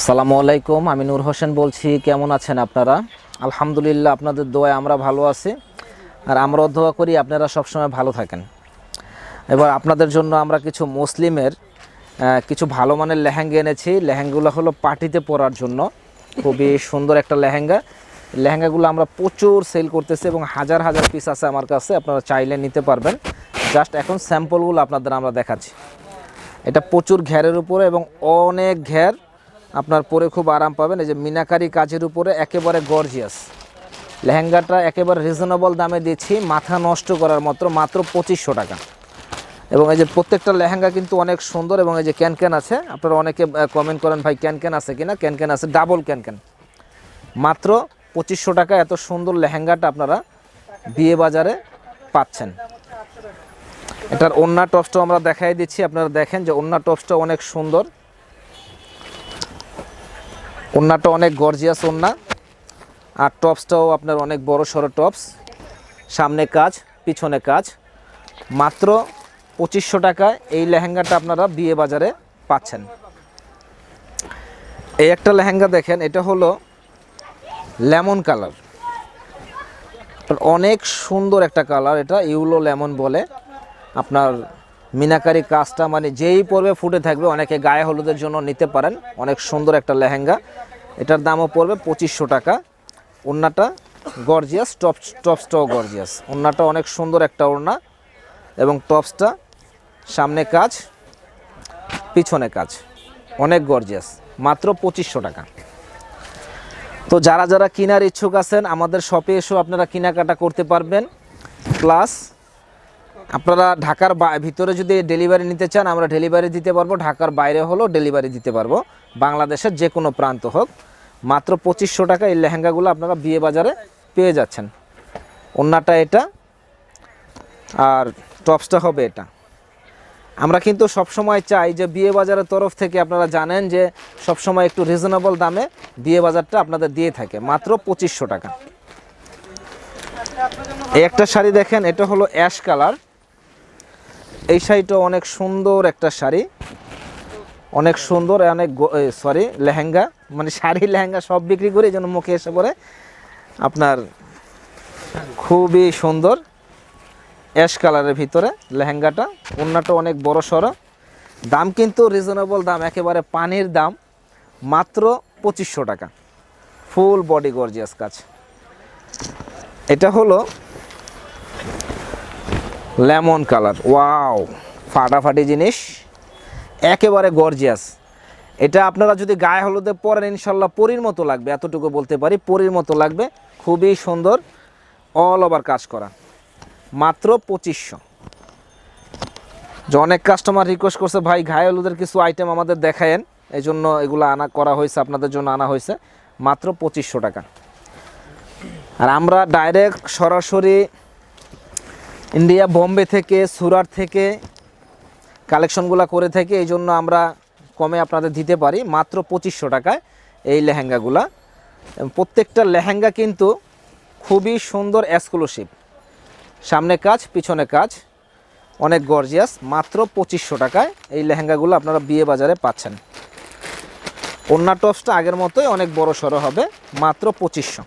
আসসালামু আলাইকুম, আমি নূর হোসেন বলছি। কেমন আছেন আপনারা? আলহামদুলিল্লাহ, আপনাদের দোয়ায় আমরা ভালো আছি। আর আমরাও দোয়া করি, আপনারা সবসময় ভালো থাকেন। এবার আপনাদের জন্য আমরা কিছু মুসলিমের কিছু ভালো মানের লেহেঙ্গা এনেছি। লেহেঙ্গাগুলো হলো পার্টিতে পরার জন্য। খুবই সুন্দর একটা লেহেঙ্গা। লেহেঙ্গাগুলো আমরা প্রচুর সেল করতেছি এবং হাজার হাজার পিস আছে আমার কাছে, আপনারা চাইলে নিতে পারবেন। জাস্ট এখন স্যাম্পলগুলো আপনাদের আমরা দেখাচ্ছি। এটা প্রচুর ঘেরের উপরে এবং অনেক ঘের। আপনার পরে খুব আরাম পাবেন। এই যে মিনাকারি কাজের উপরে একেবারে গর্জিয়াস লেহেঙ্গাটা একেবারে রিজনেবল দামে দিচ্ছি, মাথা নষ্ট করার মাত্র মাত্র পঁচিশশো টাকা। এবং এই যে প্রত্যেকটা লেহেঙ্গা কিন্তু অনেক সুন্দর এবং এই যে ক্যান ক্যান আছে, আপনারা অনেকে কমেন্ট করেন, ভাই ক্যান ক্যান আছে কিনা? ক্যান ক্যান আছে ডাবল ক্যান ক্যান মাত্র পঁচিশশো টাকা এত সুন্দর লেহেঙ্গাটা আপনারা বিয়ে বাজারে পাচ্ছেন। এটার ওন্না টপসটাও আমরা দেখাই দিচ্ছি, আপনারা দেখেন যে ওন্না টপসটা অনেক সুন্দর। ওন্নাটা অনেক গর্জিয়াস ওন্না। আর টপসটাও আপনার অনেক বড় সড়ো টপস। সামনে কাজ, পিছনে কাজ। মাত্র পঁচিশশো টাকায় এই লেহেঙ্গাটা আপনারা বিয়ে বাজারে পাচ্ছেন। এই একটা লেহেঙ্গা দেখেন, এটা হলো লেমন কালার। অনেক সুন্দর একটা কালার, এটা ইউলো লেমন বলে। আপনার মিনাকারি কাজটা মানে যেই পর্বে ফুটে থাকবে, অনেকে গায়ে হলুদের জন্য নিতে পারেন। অনেক সুন্দর একটা লেহেঙ্গা। এটার দামও পড়বে পঁচিশশো টাকা। ওড়নাটা গর্জিয়াস টপ টপসটাও গর্জিয়াস ওড়নাটা অনেক সুন্দর একটা ওড়না। এবং টপসটা সামনে কাজ, পিছনে কাজ। অনেক গর্জিয়াস মাত্র পঁচিশশো টাকা। তো যারা যারা কেনার ইচ্ছুক আছেন, আমাদের শপে এসেও আপনারা কেনাকাটা করতে পারবেন। প্লাস আপনারা ঢাকার ভিতরে যদি ডেলিভারি নিতে চান, আমরা ডেলিভারি দিতে পারব। ঢাকার বাইরে হলেও ডেলিভারি দিতে পারব। বাংলাদেশের যে কোনো প্রান্ত হোক। মাত্র পঁচিশশো টাকা এই লেহেঙ্গাগুলো আপনারা বিয়ে বাজারে পেয়ে যাচ্ছেন। অন্যটা এটা। আর টপসটা হবে এটা। আমরা কিন্তু সবসময় চাই যে বিয়ে বাজারের তরফ থেকে আপনারা জানেন যে সবসময় একটু রিজনেবল দামে বিয়ে বাজারটা আপনাদের দিয়ে থাকে। মাত্র পঁচিশশো টাকা। এই একটা শাড়ি দেখেন, এটা হলো অ্যাশ কালার এই শাড়িটা অনেক সুন্দর একটা শাড়ি। অনেক সুন্দর, অনেক সরি লেহেঙ্গা। মানে শাড়ি, লেহেঙ্গা সব বিক্রি করে জন্য মুখে এসে পড়ে। আপনার খুবই সুন্দর। অ্যাশ কালারের ভিতরে লেহেঙ্গাটা। ওড়নাটা অনেক বড় সড়ো। দাম কিন্তু রিজনেবল দাম, একেবারে পানির দাম। মাত্র পঁচিশশো টাকা। ফুল বডি গর্জিয়াস কাজ। এটা হলো লেমন কালার, ওয়াও, ফাটাফাটি জিনিস, একেবারে গর্জিয়াস। এটা আপনারা যদি গায়ে হলুদে পরেন, ইনশাল্লাহ পরির মতো লাগবে, এতটুকু বলতে পারি, পরির মতো লাগবে, খুবই সুন্দর অল ওভার কাজ করা। মাত্র পঁচিশশো। যে অনেক কাস্টমার রিকোয়েস্ট করছে, ভাই, গায়ে হলুদের কিছু আইটেম আমাদের দেখায়েন। এই জন্য এগুলো আনা করা হয়েছে, আপনাদের জন্য আনা হয়েছে। মাত্র পঁচিশশো টাকা। আর আমরা ডাইরেক্ট সরাসরি ইন্ডিয়া বোম্বে থেকে, সুরাট থেকে, কালেকশনগুলো করে থাকি এই জন্য আমরা কমে আপনাদের দিতে পারি। মাত্র পঁচিশশো টাকায় এই লেহেঙ্গাগুলা। প্রত্যেকটা লেহেঙ্গা কিন্তু খুবই সুন্দর এক্সক্লুসিভ সামনে কাজ, পিছনে কাজ, অনেক গর্জিয়াস মাত্র পঁচিশশো টাকায় এই লেহেঙ্গাগুলো আপনারা বিয়ে বাজারে পাচ্ছেন। অন্য টপসটা আগের মতোই অনেক বড় সড়ো হবে, মাত্র পঁচিশশো।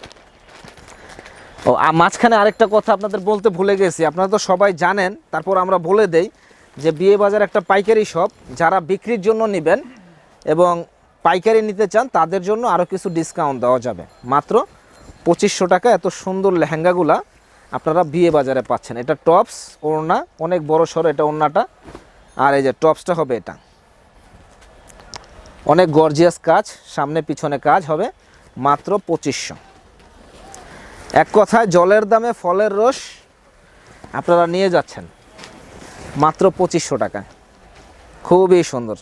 ও আর মাঝখানে আরেকটা কথা আপনাদের বলতে ভুলে গেছি। আপনারা তো সবাই জানেন, তারপর আমরা বলে দেই যে বিয়ে বাজার একটা পাইকারি শপ, যারা বিক্রির জন্য নেবেন এবং পাইকারি নিতে চান, তাদের জন্য আরও কিছু ডিসকাউন্ট দেওয়া যাবে। মাত্র পঁচিশশো টাকা, এত সুন্দর লেহেঙ্গাগুলা আপনারা বিয়ে বাজারে পাচ্ছেন। এটা টপস, ওড়না, অনেক বড় সড়ো এটা ওড়নাটা। আর এই যে টপসটা হবে এটা। অনেক গর্জিয়াস কাজ, সামনে পিছনে কাজ হবে, মাত্র পঁচিশশো। এক কথায় জলের দামে ফলের রস আপনারা নিয়ে যাচ্ছেন। মাত্র পঁচিশশো টাকা। খুবই সুন্দর।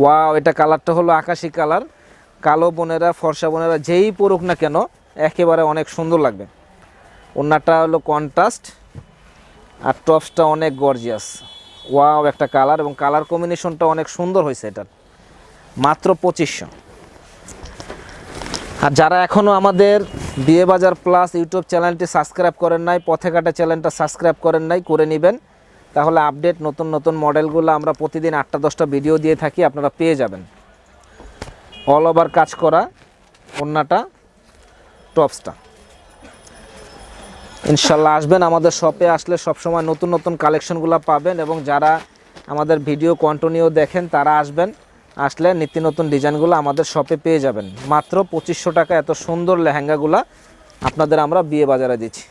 ওয়াও, এটা কালারটা হলো আকাশি কালার। কালো বোনেরা, ফর্সা বোনেরা যেই পড়ুক না কেন, একেবারে অনেক সুন্দর লাগবে। ওনারটা হলো কন্ট্রাস্ট আর টপসটা অনেক গর্জিয়াস ওয়াও, একটা কালার এবং কালার কম্বিনেশনটা অনেক সুন্দর হয়েছে এটার। মাত্র পঁচিশশো। আর যারা এখনও আমাদের বিয়ে বাজার প্লাস ইউটিউব চ্যানেলটি সাবস্ক্রাইব করেন নাই পথে কাটা চ্যানেলটা সাবস্ক্রাইব করেন নাই, করে নেবেন। তাহলে আপডেট নতুন নতুন মডেলগুলো আমরা প্রতিদিন আটটা দশটা ভিডিও দিয়ে থাকি, আপনারা পেয়ে যাবেন। অল ওভার কাজ করা, ওড়নাটা টপসটা ইনশাল্লাহ আসবেন, আমাদের শপে আসলে সবসময় নতুন নতুন কালেকশনগুলো পাবেন এবং যারা আমাদের ভিডিও কন্টিনিউ দেখেন, তারা আসবেন। আসলে নিত্য নতুন ডিজাইনগুলো আমাদের শপে পেয়ে যাবেন। মাত্র পঁচিশশো টাকা এত সুন্দর লেহেঙ্গাগুলো আপনাদের আমরা বিয়ে বাজারে দিচ্ছি।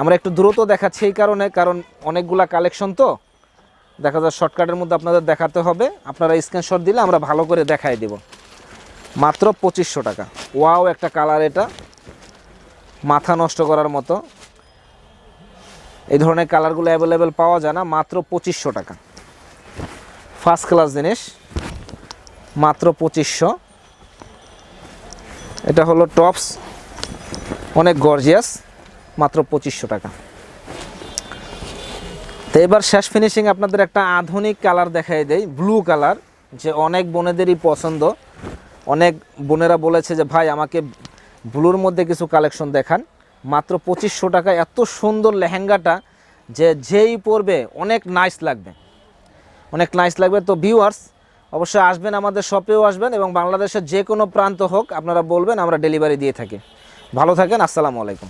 আমরা একটু দ্রুত দেখাচ্ছি এই কারণে, কারণ অনেকগুলা কালেকশন তো। দেখা যায় শর্টকাটের মধ্যে আপনাদের দেখাতে হবে। আপনারা স্ক্রিনশট দিলে আমরা ভালো করে দেখাই দেব। মাত্র পঁচিশশো টাকা। ওয়াও একটা কালার এটা। মাথা নষ্ট করার মতো। এই ধরনের কালারগুলো অ্যাভেলেবেল পাওয়া যায় না। মাত্র পঁচিশশো টাকা। ফার্স্ট ক্লাস জিনিস। মাত্র পঁচিশশো। এটা হলো টপস, অনেক গর্জিয়াস, মাত্র পঁচিশশো টাকা। তো এবার শেষ ফিনিশিং আপনাদের একটা আধুনিক কালার দেখাই দেই ব্লু কালার, যে অনেক বোনেদেরই পছন্দ। অনেক বোনেরা বলেছে যে, ভাই, আমাকে ব্লুর মধ্যে কিছু কালেকশন দেখান। মাত্র পঁচিশশো টাকা, এত সুন্দর লেহেঙ্গাটা যে যেই পরবে, অনেক নাইস লাগবে। অনেক নাইস লাগবে। তো ভিউয়ার্স অবশ্যই আসবেন আমাদের শপেও আসবেন এবং বাংলাদেশের যে কোনো প্রান্ত হোক, আপনারা বলবেন, আমরা ডেলিভারি দিয়ে থাকি। ভালো থাকেন, আসসালামু আলাইকুম।